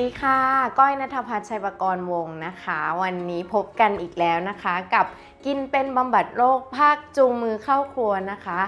ดีค่ะ ก้อยนัทพัฒน์ชัยประกรณ์วงนะคะ วันนี้พบกันอีกแล้วนะคะ กับกินเป็นบำบัดโรคภาคจูงมือเข้าครัวนะคะ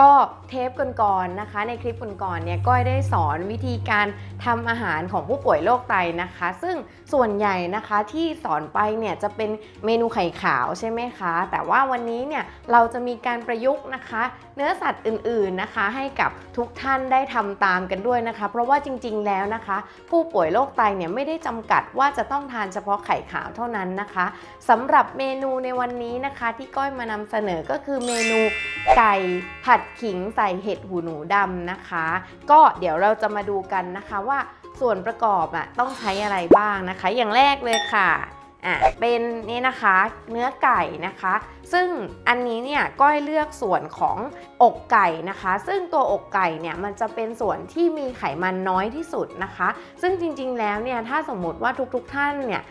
ก็เทปก่อนๆนะคะ ในคลิปก่อนๆเนี่ยก้อยได้สอนวิธีการทำอาหารของผู้ป่วยโรคไตนะคะ ซึ่งส่วนใหญ่นะคะที่สอนไปเนี่ยจะเป็นเมนูไข่ขาวใช่ไหมคะ แต่ว่าวันนี้เนี่ยเราจะมีการประยุกต์นะคะ เนื้อสัตว์อื่นๆนะคะ ให้กับทุกท่านได้ทำตามกันด้วยนะคะ เพราะว่าจริงๆแล้วนะคะ ผู้ป่วยโรคไตเนี่ยไม่ได้จำกัดว่าจะต้องทานเฉพาะไข่ขาวเท่านั้นนะคะสำหรับเมนูในวันนี้นะคะ ที่ก้อยมานำเสนอก็คือเมนูไก่ผัดขิงใส่เห็ดหูหนูดำนะคะ ก็เดี๋ยวเราจะมาดูกันนะคะว่าส่วนประกอบอะต้องใช้อะไรบ้างนะคะ อย่างแรกเลยค่ะอะเป็นนี่นะคะเนื้อไก่นะคะ ซึ่งอันนี้เนี่ยก้อยเลือกส่วนของอกไก่นะคะ ซึ่งตัวอกไก่เนี่ยมันจะเป็นส่วนที่มีไขมันน้อยที่สุดนะคะ ซึ่งจริงๆแล้วเนี่ยถ้าสมมติว่าทุกๆท่านเนี่ย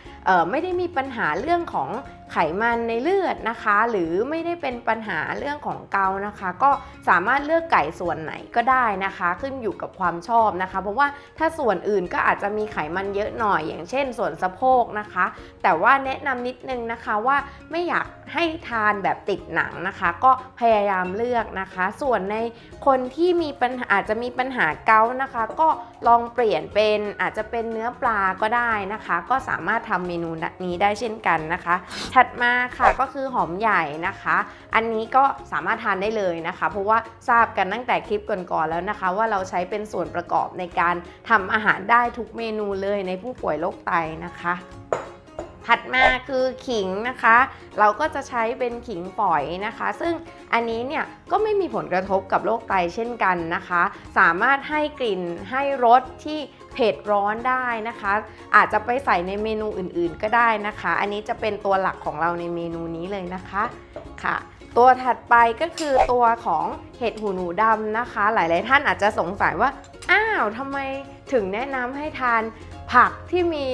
ไม่ได้มีปัญหาเรื่องของไขมันในเลือดนะคะ หรือไม่ได้เป็นปัญหาเรื่องของเกานะคะ ก็สามารถเลือกไก่ส่วนไหนก็ได้นะคะ ขึ้นอยู่กับความชอบนะคะ เพราะว่าถ้าส่วนอื่นก็อาจจะมีไขมันเยอะหน่อย อย่างเช่น ส่วนสะโพกนะคะ แต่ว่าแนะนำนิดนึงนะคะว่าไม่อยากให้ทานแบบติดหนังนะคะ ก็พยายามเลือกนะคะ ส่วนในคนที่มีปัญหาอาจจะมีปัญหาเกาต์นะคะ ก็ลองเปลี่ยนเป็นอาจจะเป็นเนื้อปลาก็ได้นะคะ ก็สามารถทำเมนูนี้ได้เช่นกันนะคะ ถัดมาค่ะก็คือหอมใหญ่นะคะ อันนี้ก็สามารถทานได้เลยนะคะ เพราะว่าทราบกันตั้งแต่คลิปก่อนๆแล้วนะคะ ว่าเราใช้เป็นส่วนประกอบในการทำอาหารได้ทุกเมนูเลยในผู้ป่วยโรคไตนะคะ ถัดมาคือขิงนะคะ เราก็จะใช้เป็นขิงฝอยนะคะ ซึ่งอันนี้เนี่ยก็ไม่มีผลกระทบกับโรคไตเช่นกันนะคะ สามารถให้กลิ่นให้รสที่เผ็ดร้อนได้นะคะ อาจจะไปใส่ในเมนูอื่นๆก็ได้นะคะ อันนี้จะเป็นตัวหลักของเราในเมนูนี้เลยนะคะค่ะตัวถัดไปก็คือตัวของเห็ดหูหนูดำนะคะ หลาย ๆ ท่านอาจจะสงสัยว่า อ้าวทำไมถึงแนะนำให้ทาน ผักที่มี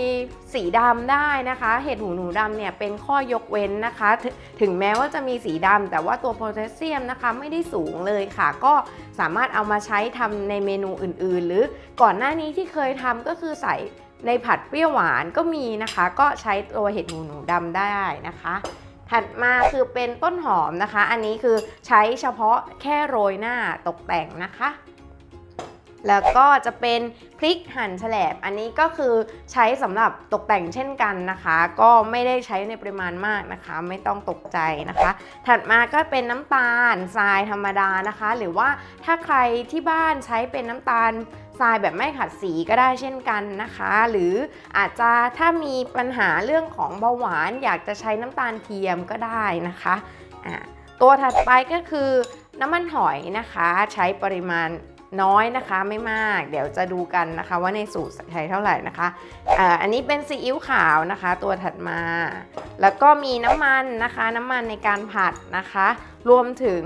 สีดำได้นะคะ เห็ดหูหนูดำเนี่ยเป็นข้อยกเว้นนะคะถถึงแม้ว่าจะมีสีดำแต่ว่าตัวโพแทสเซียมนะคะไม่ได้สูงเลยค่ะ ก็สามารถเอามาใช้ทำในเมนูอื่นๆ หรือก่อนหน้านี้ที่เคยทำก็คือใส่ในผัดเปรี้ยวหวานก็มีนะคะ ก็ใช้ตัวเห็ดหูหนูดำได้นะคะถัดมาคือเป็นต้นหอมนะคะ อันนี้คือใช้เฉพาะแค่โรยหน้าตกแต่งนะคะ แล้วก็จะเป็นพริกหั่นแฉลบ อันนี้ก็คือใช้สำหรับตกแต่งเช่นกันนะคะ ก็ไม่ได้ใช้ในปริมาณมากนะคะ ไม่ต้องตกใจนะคะ ถัดมาก็เป็นน้ำตาลทรายธรรมดานะคะ หรือว่าถ้าใครที่บ้านใช้เป็นน้ำตาลทรายแบบไม่ขัดสีก็ได้เช่นกันนะคะ หรืออาจจะถ้ามีปัญหาเรื่องของเบาหวาน อยากจะใช้น้ำตาลเทียมก็ได้นะคะตัวถัดไปก็คือน้ำมันหอยนะคะ ใช้ปริมาณ น้อยนะคะไม่มาก เดี๋ยวจะดูกันนะคะ ว่าในสูตรใช้เท่าไหร่นะคะอันนี้เป็นซีอิ๊วขาวนะคะ ตัวถัดมา แล้วก็มีน้ำมันนะคะ น้ำมันในการผัดนะคะ รวมถึง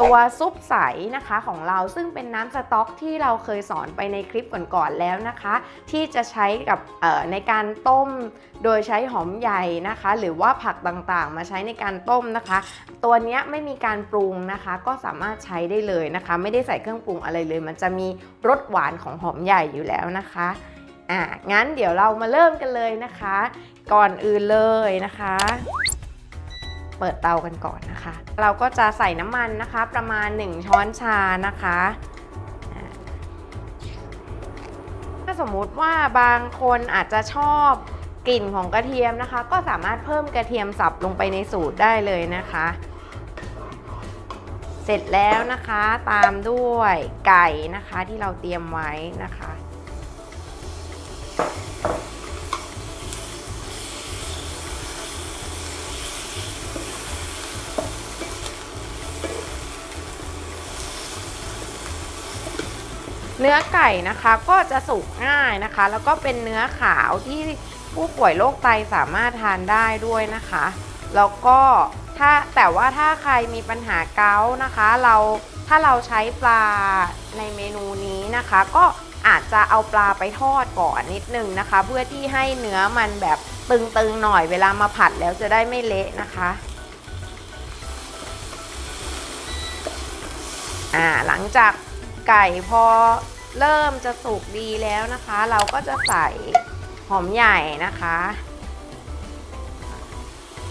ตัวซุปใสนะคะของเราซึ่งเป็นน้ำสต๊อกที่เราเคยสอนไปในคลิปก่อนๆแล้วนะคะ ที่จะใช้กับในการต้ม โดยใช้หอมใหญ่นะคะ หรือว่าผักต่างๆ มาใช้ในการต้มนะคะ ตัวนี้ไม่มีการปรุงนะคะ ก็สามารถใช้ได้เลยนะคะ ไม่ได้ใส่เครื่องปรุงอะไรเลย มันจะมีรสหวานของหอมใหญ่อยู่แล้วนะคะอะงั้นเดี๋ยวเรามาเริ่มกันเลยนะคะ ก่อนอื่นเลยนะคะ เปิดเตากันก่อนนะคะ เราก็จะใส่น้ำมันนะคะ ประมาณ 1 ช้อนชานะคะ ถ้าสมมุติว่าบางคนอาจจะชอบกลิ่นของกระเทียมนะคะ ก็สามารถเพิ่มกระเทียมสับลงไปในสูตรได้เลยนะคะ เสร็จแล้วนะคะตามด้วยไก่นะคะที่เราเตรียมไว้นะคะ เนื้อไก่นะคะก็จะสุกง่ายนะคะ แล้วก็เป็นเนื้อขาวที่ผู้ป่วยโรคไตสามารถทานได้ด้วยนะคะ แล้วก็ถ้าแต่ว่าถ้าใครมีปัญหาเกาต์นะคะ เราถ้าเราใช้ปลาในเมนูนี้นะคะ ก็อาจจะเอาปลาไปทอดก่อนนิดนึงนะคะ เพื่อที่ให้เนื้อมันแบบตึงๆหน่อยเวลามาผัดแล้วจะได้ไม่เละนะคะอ่าหลังจาก ไก่พอเริ่มจะสุกดีแล้วนะคะ เราก็จะใส่หอมใหญ่นะคะ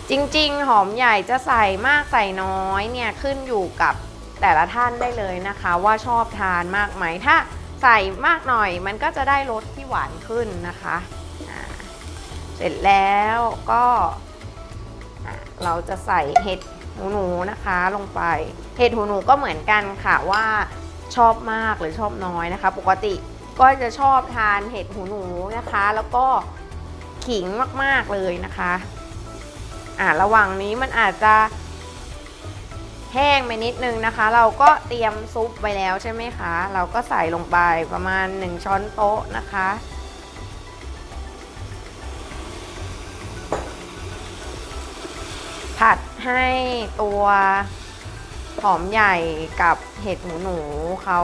จริงๆ หอมใหญ่จะใส่มากใส่น้อยเนี่ยขึ้นอยู่กับแต่ละท่านได้เลยนะคะ ว่าชอบทานมากไหมถ้าใส่มากหน่อยมันก็จะได้รสที่หวานขึ้นนะคะเสร็จแล้วก็เราจะใส่เห็ดหูหนูนะคะลงไป เห็ดหูหนูก็เหมือนกันค่ะว่า ชอบมากหรือชอบน้อยนะคะ ปกติก็จะชอบทานเห็ดหูหนูนะคะ แล้วก็ขิงมากๆเลยนะคะอ่าระหว่างนี้มันอาจจะแห้งไปนิดนึงนะคะ เราก็เตรียมซุปไว้แล้วใช่ไหมคะ เราก็ใส่ลงไปประมาณ 1 ช้อนโต๊ะนะคะ ผัดให้ตัว หอมใหญ่กับเห็ดหูหนูเขา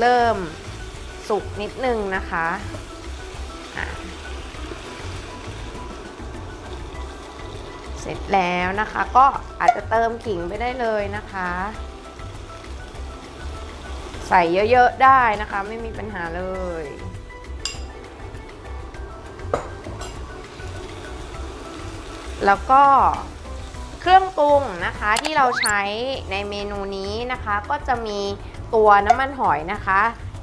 เริ่มสุกนิดนึงนะคะะเสร็จแล้วนะคะก็อาจจะเติมขิงไปได้เลยนะคะ ใส่เยอะๆได้นะคะไม่มีปัญหาเลย แล้วก็ เครื่องปรุงนะคะที่เราใช้ในเมนูนี้นะคะ ก็จะมีตัวน้ำมันหอยนะคะ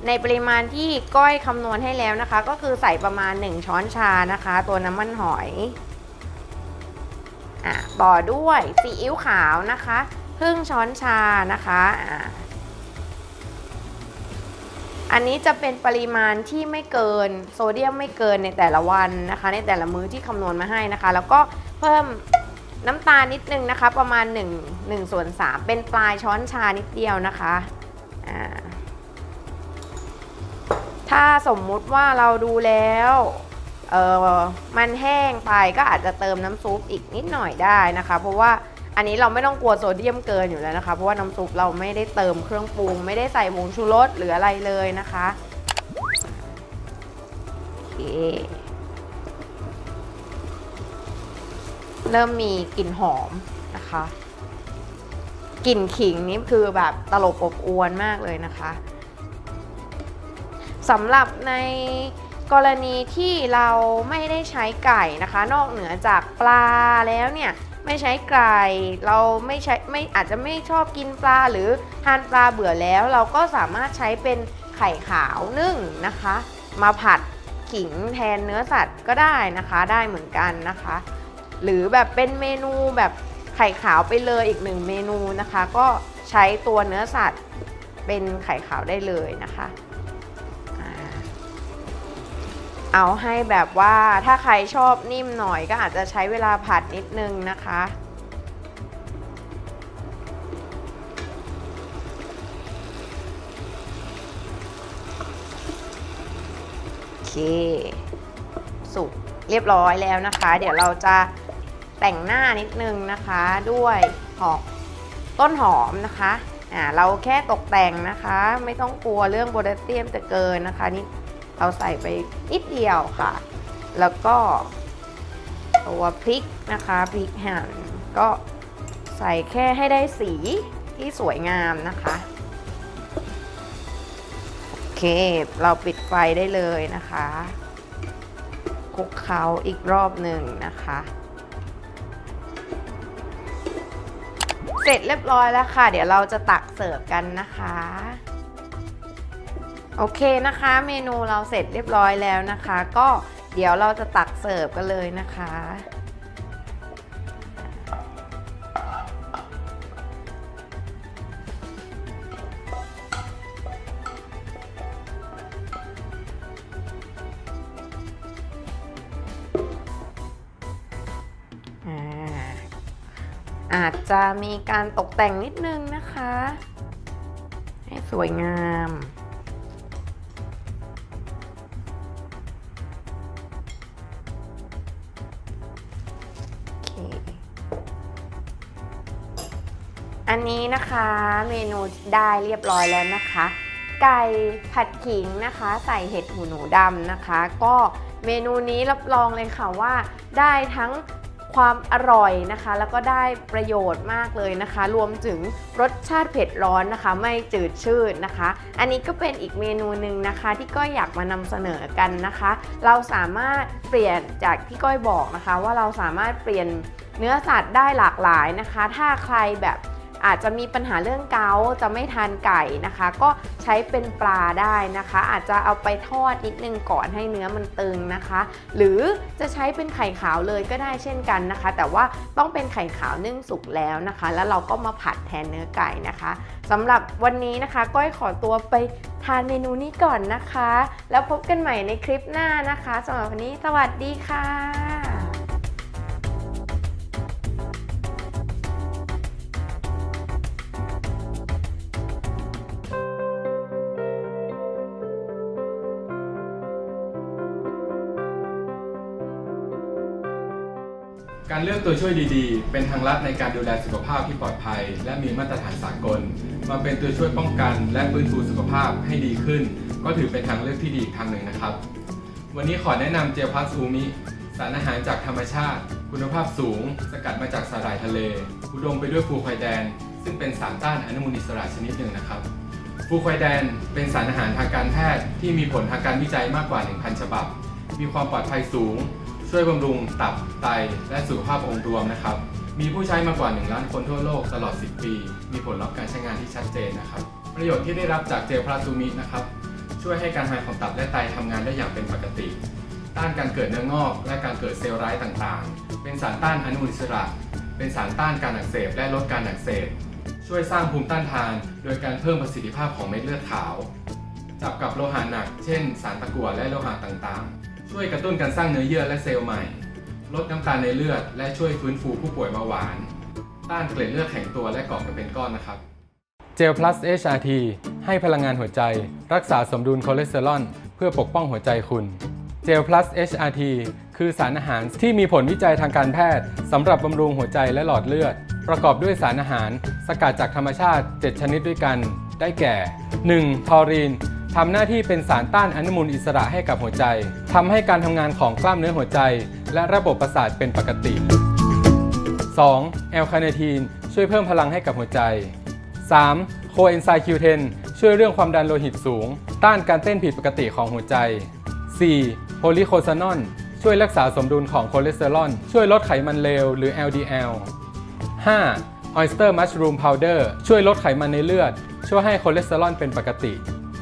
ในปริมาณที่ก้อยคำนวณให้แล้วนะคะ ก็คือใส่ประมาณ 1 ช้อนชานะคะ ตัวน้ำมันหอยอะต่อด้วยซีอิ๊วขาวนะคะครึ่งช้อนชานะคะอะอันนี้จะเป็นปริมาณที่ไม่เกินโซเดียมไม่เกินในแต่ละวันนะคะ ในแต่ละมื้อที่คำนวณมาให้นะคะ แล้วก็เพิ่ม น้ำตาลนิดนึงนะคะ ประมาณ1 1ส่วน3เป็นปลายช้อนชานิดเดียวนะคะถ้าสมมุติว่าเราดูแล้วเออมันแห้งไปก็อาจจะเติมน้ำซุปอีกนิดหน่อยได้นะคะ เพราะว่าอันนี้เราไม่ต้องกลัวโซเดียมเกินอยู่แล้วนะคะ เพราะว่าน้ำซุปเราไม่ได้เติมเครื่องปรุง ไม่ได้ใส่ผงชูรสหรืออะไรเลยนะคะโอเค เริ่มมีกลิ่นหอมนะคะกลิ่นขิงนี่คือแบบตลบอบอวนมากเลยนะคะสำหรับในกรณีที่เราไม่ได้ใช้ไก่นะคะ นอกเหนือจากปลาแล้วเนี่ยไม่ใช้ไก่เราไม่ใช้ไม่อาจจะไม่ชอบกินปลาหรือทานปลาเบื่อแล้ว เราก็สามารถใช้เป็นไข่ขาวนึ่งนะคะ มาผัดขิงแทนเนื้อสัตว์ก็ได้นะคะ ได้เหมือนกันนะคะ หรือแบบเป็นเมนูแบบไข่ขาวไปเลยอีกหนึ่งเมนูนะคะ ก็ใช้ตัวเนื้อสัตว์เป็นไข่ขาวได้เลยนะคะเอาให้แบบว่าถ้าใครชอบนิ่มหน่อยก็อาจจะใช้เวลาผัดนิดนึงนะคะ โอเค สุกเรียบร้อยแล้วนะคะ เดี๋ยวเราจะ แต่งหน้านิดนึงนะคะด้วยหอมต้นหอมนะคะอ่าเราแค่ตกแต่งนะคะ ไม่ต้องกลัวเรื่องโพแทสเซียมจะเกินนะคะนี่เราใส่ไปนิดเดียวค่ะ แล้วก็ตัวพริกนะคะพริกหั่นก็ใส่แค่ให้ได้สีที่สวยงามนะคะโอเคเราปิดไฟได้เลยนะคะคลุกเคล้าอีกรอบหนึ่งนะคะ เสร็จเรียบร้อยแล้วค่ะ เดี๋ยวเราจะตักเสิร์ฟกันนะคะ โอเคนะคะ เมนูเราเสร็จเรียบร้อยแล้วนะคะ ก็เดี๋ยวเราจะตักเสิร์ฟกันเลยนะคะ อาจจะมีการตกแต่งนิดนึงนะคะ ให้สวยงามอันนี้นะคะเมนูได้เรียบร้อยแล้วนะคะ ไก่ผัดขิงนะคะ ใส่เห็ดหูหนูดำนะคะ ก็เมนูนี้รับรองเลยค่ะว่า ได้ทั้ง ความอร่อยนะคะ แล้วก็ได้ประโยชน์มากเลยนะคะ รวมถึงรสชาติเผ็ดร้อนนะคะ ไม่จืดชืดนะคะ อันนี้ก็เป็นอีกเมนูหนึ่งนะคะ ที่ก้อยอยากมานำเสนอกันนะคะ เราสามารถเปลี่ยนจากที่ก้อยบอกนะคะ ว่าเราสามารถเปลี่ยนเนื้อสัตว์ได้หลากหลายนะคะ ถ้าใครแบบ อาจจะมีปัญหาเรื่องเกาจะไม่ทานไก่นะคะ ก็ใช้เป็นปลาได้นะคะ อาจจะเอาไปทอดนิดนึงก่อนให้เนื้อมันตึงนะคะ หรือจะใช้เป็นไข่ขาวเลยก็ได้เช่นกันนะคะ แต่ว่าต้องเป็นไข่ขาวนึ่งสุกแล้วนะคะ แล้วเราก็มาผัดแทนเนื้อไก่นะคะสำหรับวันนี้นะคะก้อยขอตัวไปทานเมนูนี้ก่อนนะคะ แล้วพบกันใหม่ในคลิปหน้านะคะสำหรับวันนี้สวัสดีค่ะ การเลือกตัวช่วยดีๆ เป็นทางลัดในการดูแลสุขภาพที่ปลอดภัย และมีมาตรฐานสากล มาเป็นตัวช่วยป้องกัน และฟื้นฟูสุขภาพให้ดีขึ้น ก็ถือเป็นทางเลือกที่ดีอีกทางหนึ่งนะครับ วันนี้ขอแนะนำเจลพัสอูมิ สารอาหารจากธรรมชาติ คุณภาพสูง สกัดมาจากสาหร่ายทะเล อุดมไปด้วยฟูไควแดน ซึ่งเป็นสารต้านอนุมูลอิสระชนิดหนึ่งนะครับฟูไควแดนเป็นสารอาหารทางการแพทย์ที่มีผลทางการวิจัยมากกว่า 1,000 ฉบับ มีความปลอดภัยสูง ช่วยบำรุงตับไต และสุขภาพองค์รวมนะครับ มีผู้ใช้มากกว่า 1 ล้านคนทั่วโลกตลอด 10 ปี มีผลลัพธ์การใช้งานที่ชัดเจนนะครับ ประโยชน์ที่ได้รับจากเจลพลาซูมินะครับช่วยให้การทำงานของตับและไตทำงานได้อย่างเป็นปกติ ต้านการเกิดเนื้องอก และการเกิดเซลล์ร้ายต่างๆ เป็นสารต้านอนุมูลอิสระ เป็นสารต้านการอักเสบและลดการอักเสบ ช่วยสร้างภูมิต้านทาน โดยการเพิ่มประสิทธิภาพของเม็ดเลือดขาว จับกับโลหะหนัก เช่น สารตะกั่วและโลหะต่างๆ ช่วยกระตุ้นการสร้างเนื้อเยื่อและเซลล์ใหม่ ลดน้ำตาลในเลือด และช่วยฟื้นฟูผู้ป่วยเบาหวาน ต้านเกล็ดเลือดแข็งตัวและก่อกันเป็นก้อนนะครับ เจล plus HRT ให้พลังงานหัวใจ รักษาสมดุลคอเลสเตอรอลเพื่อปกป้องหัวใจคุณเจล plus HRT คือสารอาหารที่มีผลวิจัยทางการแพทย์สำหรับบำรุงหัวใจและหลอดเลือด ประกอบด้วยสารอาหาร สกัดจากธรรมชาติ 7 ชนิดด้วยกัน ได้แก่ 1. ทอรีน ทำหน้าที่เป็นสารต้านอนุมูลอิสระให้กับหัวใจทำให้การทำงานของกล้ามเนื้อหัวใจ และระบบประสาทเป็นปกติ 2. แอลคาเนทีนช่วยเพิ่มพลังให้กับหัวใจ 3. โคเอนไซม์ Q10 ช่วยเรื่องความดันโลหิตสูง ต้านการเต้นผิดปกติของหัวใจ 4. โพลีโคซานอนช่วยรักษาสมดุลของคอเลสเตอรอล ช่วยลดไขมันเลวหรือ LDL 5. Oyster Mushroom Powder ช่วยลดไขมันในเลือด ช่วยให้คอเลสเตอรอลเป็นปกติ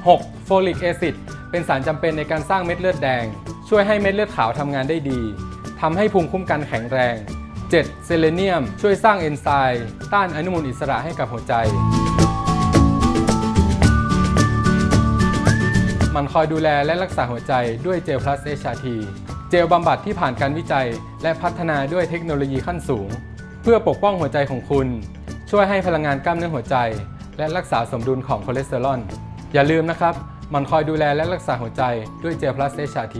6. Folic Acid เป็นสารจำเป็นในการสร้างเม็ดเลือดแดง ช่วยให้เม็ดเลือดขาวทำงานได้ดีทำให้ภูมิคุ้มกันแข็งแรง 7. เซเลเนียม ช่วยสร้างเอนไซม์ต้านอนุมูลอิสระให้กับหัวใจ มันคอยดูแลและรักษาหัวใจด้วยเจล plus HRT เจลบำบัดที่ผ่านการวิจัย และพัฒนาด้วยเทคโนโลยีขั้นสูง เพื่อปกป้องหัวใจของคุณ ช่วยให้พลังงานกล้ามเนื้อหัวใจ และรักษาสมดุลของคอเลสเตอรอล อย่าลืมนะครับมันคอยดูแลและรักษาหัวใจด้วยเจล plus HRT